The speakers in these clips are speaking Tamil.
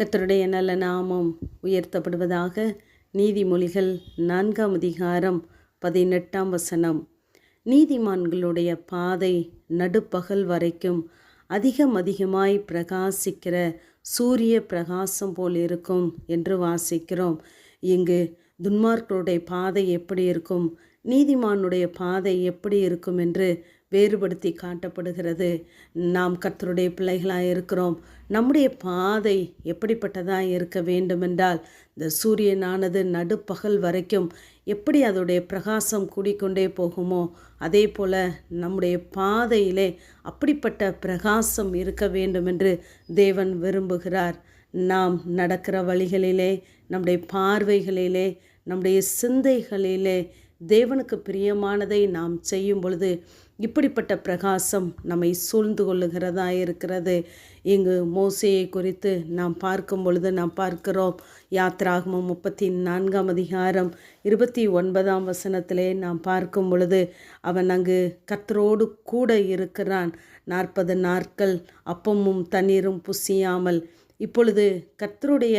கத்தருடைய நல்ல நாமம் உயர்த்தப்படுவதாக நீதிமொழிகள் நான்காம் அதிகாரம் பதினெட்டாம் வசனம். நீதிமான்களுடைய பாதை நடுப்பகல் வரைக்கும் அதிகம் அதிகமாய் பிரகாசிக்கிற சூரிய பிரகாசம் போல் இருக்கும் என்று வாசிக்கிறோம். இங்கு துன்மார்களுடைய பாதை எப்படி இருக்கும்? நீதிமானுடைய பாதை எப்படி இருக்கும் என்று வேறுபடுத்தி காட்டப்படுகிறது. நாம் கர்த்தருடைய பிள்ளைகளாக இருக்கிறோம். நம்முடைய பாதை எப்படிப்பட்டதாக இருக்க வேண்டுமென்றால் இந்த சூரியனானது நடுப்பகல் வரைக்கும் எப்படி அதோடைய பிரகாசம் கூடிக்கொண்டே போகுமோ அதே போல் நம்முடைய பாதையிலே அப்படிப்பட்ட பிரகாசம் இருக்க வேண்டுமென்று தேவன் விரும்புகிறார். நாம் நடக்கிற வழிகளிலே நம்முடைய பார்வைகளிலே நம்முடைய சிந்தைகளிலே தேவனுக்கு பிரியமானதை நாம் செய்யும் பொழுது இப்படிப்பட்ட பிரகாசம் நம்மை சூழ்ந்து கொள்ளுகிறதா இருக்கிறது? இங்கு மோசையை குறித்து நாம் பார்க்கும் பொழுது நாம் பார்க்கிறோம். யாத்ராகமம் முப்பத்தி நான்காம் அதிகாரம் இருபத்தி ஒன்பதாம் வசனத்திலே நாம் பார்க்கும் பொழுது அவன் அங்கு கத்தரோடு கூட இருக்கிறான். நாற்பது நாட்கள் அப்பமும் தண்ணீரும் புசியாமல் இப்பொழுது கர்த்தருடைய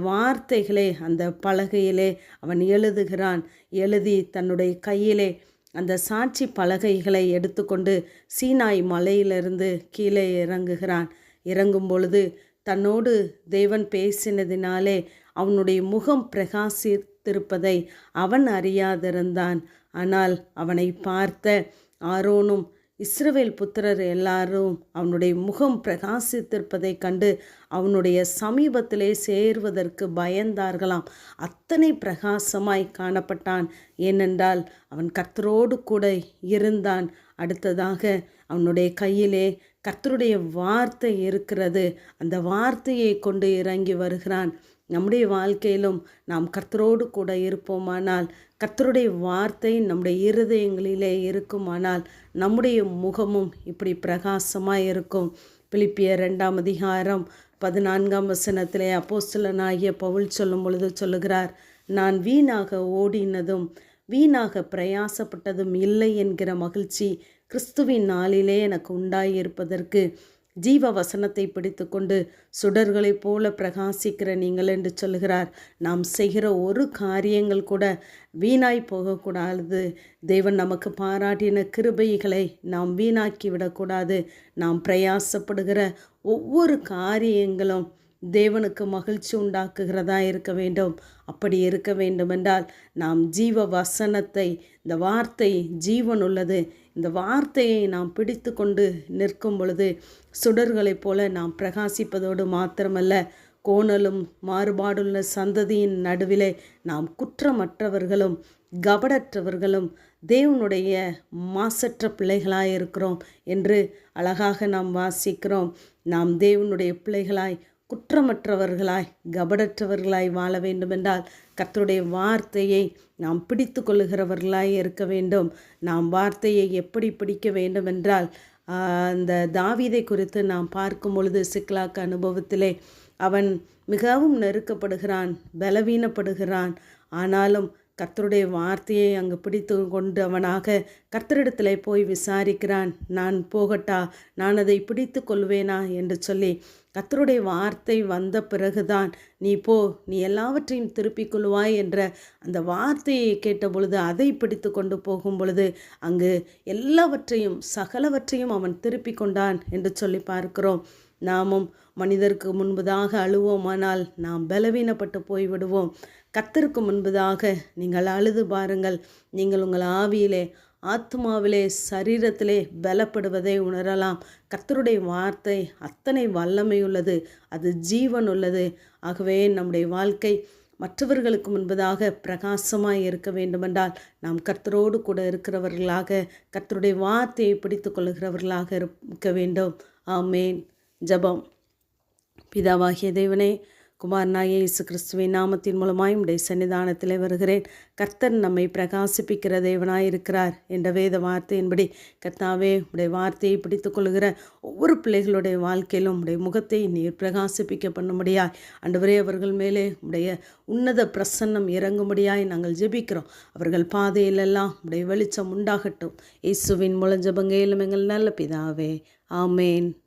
வார்த்தைகளே அந்த பலகையிலே அவன் எழுதுகிறான். எழுதி தன்னுடைய கையிலே அந்த சாட்சி பலகைகளை எடுத்துக்கொண்டு சீனாய் மலையிலிருந்து கீழே இறங்குகிறான். இறங்கும் பொழுது தன்னோடு தேவன் பேசினதினாலே அவனுடைய முகம் பிரகாசித்திருப்பதை அவன் அறியாதிருந்தான். ஆனால் அவனை பார்த்த ஆரோனும் இஸ்ரவேல் புத்திரர் எல்லாரும் அவனுடைய முகம் பிரகாசித்திருப்பதைக் கண்டு அவனுடைய சமீபத்திலே சேருவதற்கு பயந்தார்களாம். அத்தனை பிரகாசமாய் காணப்பட்டான். ஏனென்றால் அவன் கர்த்தரோடு கூட இருந்தான். அடுத்ததாக அவனுடைய கையிலே கர்த்தருடைய வார்த்தை இருக்கிறது. அந்த வார்த்தையை கொண்டு இறங்கி வருகிறான். நம்முடைய வாழ்க்கையிலும் நாம் கர்த்தரோடு கூட இருப்போமானால் கர்த்தருடைய வார்த்தை நம்முடைய இருதயங்களிலே இருக்குமானால் நம்முடைய முகமும் இப்படி பிரகாசமாக இருக்கும். பிலிப்பிய ரெண்டாம் அதிகாரம் பதினான்காம் வசனத்திலே அப்போஸ்தலனாகிய பவுல் சொல்லும் பொழுது சொல்லுகிறார் நான் வீணாக ஓடினதும் வீணாக பிரயாசப்பட்டதும் இல்லை என்கிற மகிழ்ச்சி கிறிஸ்துவின் நாளிலே எனக்கு உண்டாயிருப்பதற்கு ஜீவ வசனத்தை பிடித்து கொண்டு சுடர்களைப் போல பிரகாசிக்கிற நீங்கள் என்று சொல்கிறார் நாம் செய்கிற ஒரு காரியங்கள் கூட வீணாய் போகக்கூடாது. தேவன் நமக்கு பாராட்டின கிருபைகளை நாம் வீணாக்கி விடக்கூடாது நாம் பிரயாசப்படுகிற ஒவ்வொரு காரியங்களும் தேவனுக்கு மகிழ்ச்சி உண்டாக்குகிறதா இருக்க வேண்டும். அப்படி இருக்க வேண்டுமென்றால் நாம் ஜீவ வசனத்தை இந்த வார்த்தை ஜீவன் உள்ளது இந்த வார்த்தையை நாம் பிடித்து கொண்டு நிற்கும் பொழுது சுடர்களைப் போல நாம் பிரகாசிப்பதோடு மாத்திரமல்ல கோணலும் மாறுபாடுள்ள சந்ததியின் நடுவிலே நாம் குற்றமற்றவர்களும் கபடற்றவர்களும் தேவனுடைய மாசற்ற பிள்ளைகளாய் இருக்கிறோம் என்று அழகாக நாம் வாசிக்கிறோம். நாம் தேவனுடைய பிள்ளைகளாய் குற்றமற்றவர்களாய் கபடற்றவர்களாய் வாழ வேண்டுமென்றால் கர்த்தருடைய வார்த்தையை நாம் பிடித்து கொள்ளுகிறவர்களாய் இருக்க வேண்டும். நாம் வார்த்தையை எப்படி பிடிக்க வேண்டுமென்றால் அந்த தாவீதை குறித்து நாம் பார்க்கும் பொழுது சிக்லாக்கு அனுபவத்திலே அவன் மிகவும் நெருக்கப்படுகிறான் பலவீனப்படுகிறான். ஆனாலும் கர்த்தருடைய வார்த்தையை அங்கு பிடித்து கொண்டு அவனாக கர்த்தரிடத்தில் போய் விசாரிக்கிறான். நான் போகட்டா? நான் அதை பிடித்து கொள்வேனா? என்று சொல்லி கர்த்தருடைய வார்த்தை வந்த பிறகுதான் நீ போ நீ எல்லாவற்றையும் திருப்பிக் கொள்வாய் என்ற அந்த வார்த்தையை கேட்ட பொழுது அதை பிடித்து கொண்டு போகும் பொழுது அங்கு எல்லாவற்றையும் சகலவற்றையும் அவன் திருப்பி கொண்டான் என்று சொல்லி பார்க்கிறோம். நாமும் மனிதருக்கு முன்பதாக அழுவோமானால் நாம் பலவீனப்பட்டு போய்விடுவோம். கத்தருக்கு முன்பதாக நீங்கள் அழுது பாருங்கள். நீங்கள் உங்கள் ஆவியிலே ஆத்மாவிலே சரீரத்திலே பலப்படுவதை உணரலாம். கர்த்தருடைய வார்த்தை அத்தனை வல்லமை உள்ளது அது ஜீவன் உள்ளது. ஆகவே நம்முடைய வாழ்க்கை மற்றவர்களுக்கு முன்பதாக பிரகாசமாக இருக்க வேண்டுமென்றால் நாம் கர்த்தரோடு கூட இருக்கிறவர்களாக கர்த்தருடைய வார்த்தையை பிடித்து கொள்ளுகிறவர்களாக இருக்க வேண்டும். ஆமேன். ஜபம். பிதாவாகிய தேவனே குமாரனாகிய இயேசு கிறிஸ்துவின் நாமத்தின் மூலமாய் உடைய சன்னிதானத்தில் வருகிறேன். கர்த்தர் நம்மை பிரகாசிப்பிக்கிற தேவனாய் இருக்கிறார் என்ற வேத வார்த்தையின்படி கர்த்தாவே உடைய வார்த்தையை பிடித்து கொள்கிற ஒவ்வொரு பிள்ளைகளுடைய வாழ்க்கையிலும் உடைய முகத்தை நீர் பிரகாசிப்பிக்க பண்ணும்படியாய் அன்றுவரே அவர்கள் மேலே உடைய உன்னத பிரசன்னம் இறங்கும்படியாய் நாங்கள் ஜெபிக்கிறோம். அவர்கள் பாதையிலெல்லாம் உடைய வெளிச்சம் உண்டாகட்டும். இயேசுவின் மூலம் ஜபங்கையிலும் எங்கள் நல்ல பிதாவே. ஆமேன்.